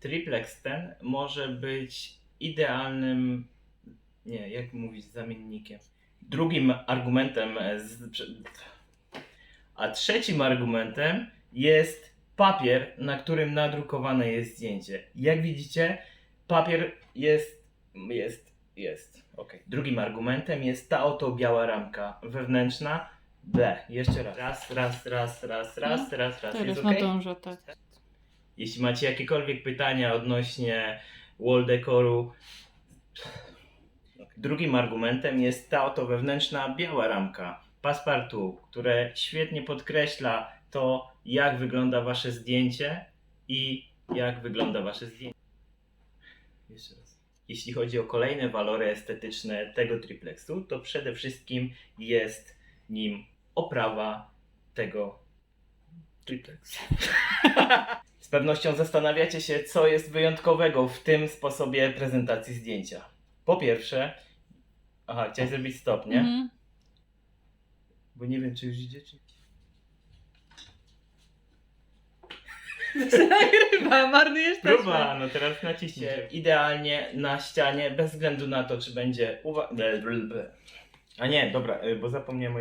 triplex ten może być idealnym, nie, jak mówić, zamiennikiem. Drugim argumentem, z, a trzecim argumentem jest papier, na którym nadrukowane jest zdjęcie. Jak widzicie, papier jest, jest, jest. Okay. Drugim argumentem jest ta oto biała ramka wewnętrzna. B. Jeszcze raz. Raz, raz, raz, raz, raz, raz, raz. Teraz Jest okej? nadążę, tak. Jeśli macie jakiekolwiek pytania odnośnie wall decoru, drugim argumentem jest ta oto wewnętrzna biała ramka passepartout, które świetnie podkreśla to, jak wygląda wasze zdjęcie i jak wygląda wasze zdjęcie. Jeszcze raz. Jeśli chodzi o kolejne walory estetyczne tego triplexu, to przede wszystkim jest nim oprawa tego triplexa. Z pewnością zastanawiacie się, co jest wyjątkowego w tym sposobie prezentacji zdjęcia. Po pierwsze, aha, chciałeś zrobić stop, nie? Mhm. Bo nie wiem, czy już idzie, czy... Nagrywa, marnujesz taśmę. Próba, no teraz naciśnijcie idealnie na ścianie, bez względu na to, czy będzie uwa... A nie, dobra, y, bo zapomniałem o